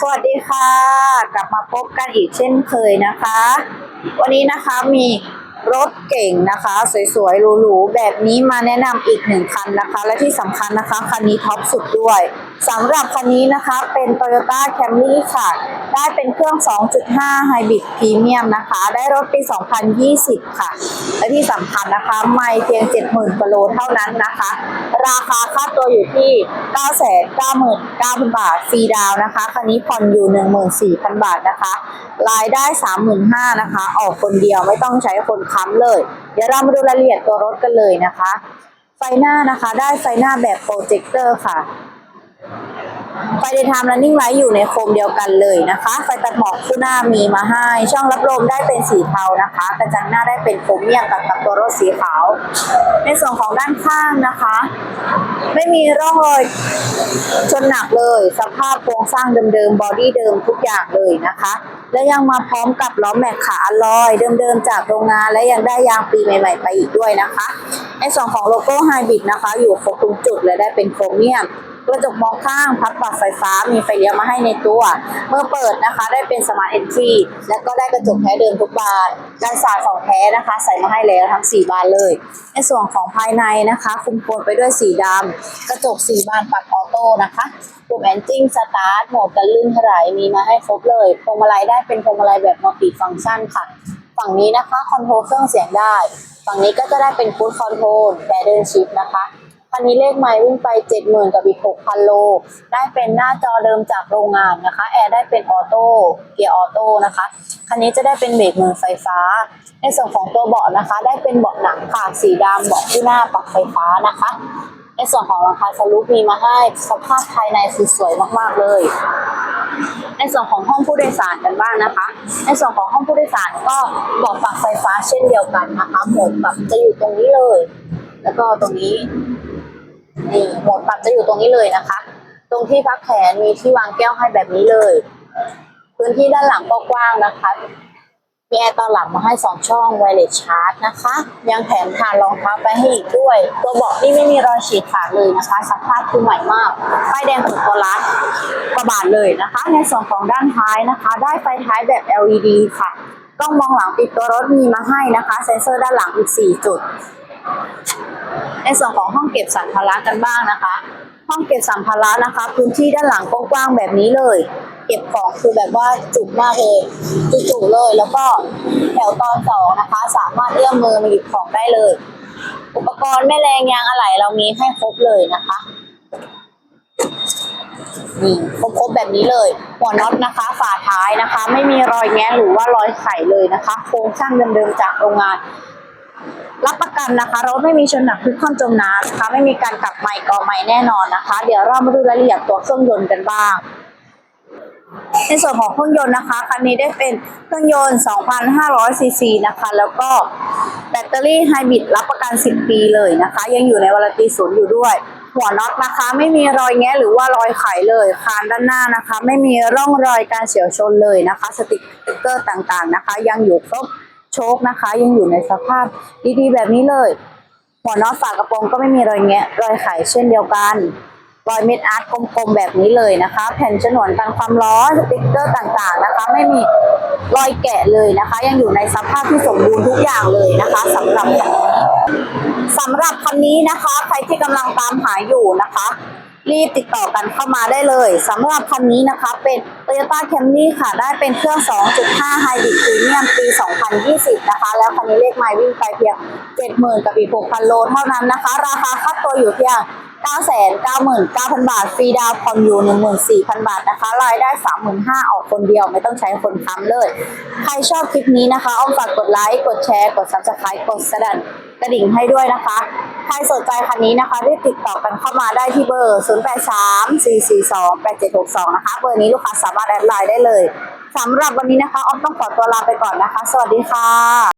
สวัสดีค่ะ กลับมาพบกันอีกเช่นเคยนะคะ วันนี้นะคะมีรถเก่งนะคะ สวยๆหรูๆแบบนี้มาแนะนำอีกหนึ่งคันนะคะ และที่สำคัญนะคะ คันนี้ท็อปสุดด้วยสำหรับคันนี้นะคะเป็น Toyota Camry ค่ะ ได้เป็นเครื่อง 2.5 Hybrid Premium นะคะ ได้รถปี 2020 ค่ะ และที่สำคัญนะคะไม่เพียง 70,000กิโลเท่านั้นนะคะ ราคาค่าตัวอยู่ที่ 999,000 บาทฟรีดาวน์นะคะ คันนี้ผ่อนอยู่ 14,000 บาทนะคะ รายได้ 35,000นะคะ ออกคนเดียวไม่ต้องใช้คนค้ำเลย เดี๋ยวเรามาดูรายละเอียดตัวรถกันเลยนะคะ ไฟหน้านะคะได้ไฟหน้าแบบโปรเจคเตอร์ค่ะ ไฟเดย์ไทม์ running light อยู่ในโคมเดียวกันเลยนะคะไฟตัดหมอกคู่หน้ามีมาให้ ช่องรับลมได้เป็นสีเทานะคะ กระจังหน้าได้เป็นโครเมียมกับกับตัวรถสีขาว ในส่วนของด้านข้างนะคะ ไม่มีร่องรอยชนหนักเลย สภาพโครงสร้างเดิมๆบอดี้เดิมทุกอย่างเลยนะคะ และยังมาพร้อมกับล้อแม็กขาอลอย เดิมๆจากโรงงานและยังได้ยางปีใหม่ ๆ ไปอีกด้วยนะคะในส่วนของโลโก้ไฮบริดนะคะ อยู่ครบทุกจุดเลยได้เป็นโครเมียม กระจกมองข้างพับปรับไฟฟ้ามีไฟเลี้ยวมาให้ในตัว เมื่อเปิดนะคะได้เป็นสมาร์ทเอนทรีและก็ได้กระจกแท้เดิมทุกบานกันศาสตร์ของแท้นะคะ ใส่มาให้แล้วทั้ง 4 บานเลย ในส่วนของภายในนะคะคุมโทนไปด้วยสีดำกระจก 4 บานปรับออโต้นะคะปุ่มแอนจิ้งสตาร์ทโหมดกันลื่นถลายมีมาให้ครบเลยพวงมาลัยได้เป็นพวงมาลัยแบบมัลติฟังก์ชันค่ะ ฝั่งนี้นะคะคอนโทรลเครื่องเสียงได้ ฝั่งนี้ก็จะได้เป็นฟูดคอนโทรลแกเดินชิปนะคะ คันนี้เลขไมล์วิ่งไป 70,000 กับอีก 6,000 โล ได้เป็นหน้าจอเดิมจากโรงงานนะคะ แอร์ได้เป็นออโต้ เกียร์ออโต้นะคะ คันนี้จะได้เป็นเบรกมือไฟฟ้า ในส่วนของตัวเบาะนะคะ ได้เป็นเบาะหนังค่ะ สีดำเบาะที่หน้าปรับไฟฟ้านะคะ ในส่วนของหลังคาสลูปมีมาให้ สภาพภายในคือสวยมากๆเลยในส่วนของห้องผู้โดยสารกันบ้างนะคะ ในส่วนของห้องผู้โดยสารก็บอกปรับไฟฟ้าเช่นเดียวกันนะคะหมดปรับจะอยู่ตรงนี้เลย แล้วก็ตรงนี้ นี่หมดปรับจะอยู่ตรงนี้เลยนะคะ ตรงที่พักแขนมีที่วางแก้วให้แบบนี้เลย พื้นที่ด้านหลังก็กว้างนะคะ มีแอร์ตอนหลังมาให้สองช่องไวเลสชาร์จนะคะ ยังแถมฐานรองเท้าไปให้อีกด้วย ตัวเบาะนี่ไม่มีรอยฉีกขาดเลยนะคะสภาพคือใหม่มากป้ายแดงถึงตัวล้านกว่าบาทเลยนะคะ ในส่วนของด้านท้ายนะคะ ได้ไฟท้ายแบบ LED ค่ะกล้องมองหลังติดตัวรถมีมาให้นะคะ เซ็นเซอร์ด้านหลังอีก 4 จุด ในส่วนของห้องเก็บสัมภาระกันบ้างนะคะ ห้องเก็บสัมภาระนะคะ พื้นที่ด้านหลังกว้างๆแบบนี้เลย เก็บของคือแบบว่าจุกมากเลยจุกๆเลยแล้วก็แถวตอนสองนะคะ สามารถเอื้อมมือมาหยิบของได้เลย อุปกรณ์แม่แรงยางอะไหล่เรามีให้ครบเลยนะคะนี่ครบๆแบบนี้เลย หัวน็อตนะคะ ฝาท้ายนะคะ ไม่มีรอยแง้หรือว่ารอยไขเลยนะคะ โครงสร้างเดิมๆจากโรงงาน รับประกันนะคะ เรถไม่มีชนหนักพลิกคว่ำจมน้ำนะคะไม่มีการกลับใหม่กอใหม่แน่นอนนะคะ เดี๋ยวเรามาดูรายละเอียดตัวเครื่องยนต์กันบ้าง ในส่วนของเครื่องยนต์นะคะคันนี้ได้เป็นเครื่องยนต์ 2,500 ซีซีนะคะ แล้วก็แบตเตอรี่ไฮบริดรับประกัน 10 ปีเลยนะคะ ยังอยู่ในวารันตีศูนย์อยู่ด้วย หัวน็อตนะคะ ไม่มีรอยแงะหรือว่ารอยไขเลยคานด้านหน้านะคะ ไม่มีร่องรอยการเฉียวชนเลยนะคะ สติกเกอร์ต่างๆนะคะ ยังอยู่ครบ โชคนะคะ ยังอยู่ในสภาพดีๆแบบนี้เลย หัวน็อตฝากระโปรงก็ไม่มีรอยแงะรอยไขเช่นเดียวกันรอยเม็ดอาร์ตกลมๆแบบนี้เลยนะคะ แผ่นฉนวนกันความร้อนสติ๊กเกอร์ต่างๆนะคะ ไม่มีรอยแกะเลยนะคะ ยังอยู่ในสภาพที่สมบูรณ์ทุกอย่างเลยนะคะสำหรับสำหรับคันนี้นะคะ ใครที่กำลังตามหาอยู่นะคะ รีบติดต่อกันเข้ามาได้เลยสำหรับคันนี้นะคะ เป็น Toyota Camry ค่ะ ได้เป็นเครื่อง 2.5 Hybrid Premium ปี 2020 นะคะ แล้วคันนี้เลขไมล์วิ่งไปเพียง 70,000 กับอีก 6,000 โลเท่านั้นนะคะ ราคาค่าตัวอยู่เพียง 999,000 บาท ฟรีดาวน์ผ่อนอยู่ 14,000 บาทนะคะ รายได้ 35,000 ออกคนเดียวไม่ต้องใช้คนค้ำเลย ใครชอบคลิปนี้นะคะอ้อมฝากกดไลค์ กดแชร์ กด Subscribe กดสนั่น กระดิ่งให้ด้วยนะคะ ใครสนใจคันนี้นะคะได้ติดต่อกันเข้ามาได้ที่เบอร์ 0834428762 นะคะ เบอร์นี้ลูกค้าสามารถแอดไลน์ได้เลยสำหรับวันนี้นะคะออมต้องขอตัวลาไปก่อนนะคะ สวัสดีค่ะ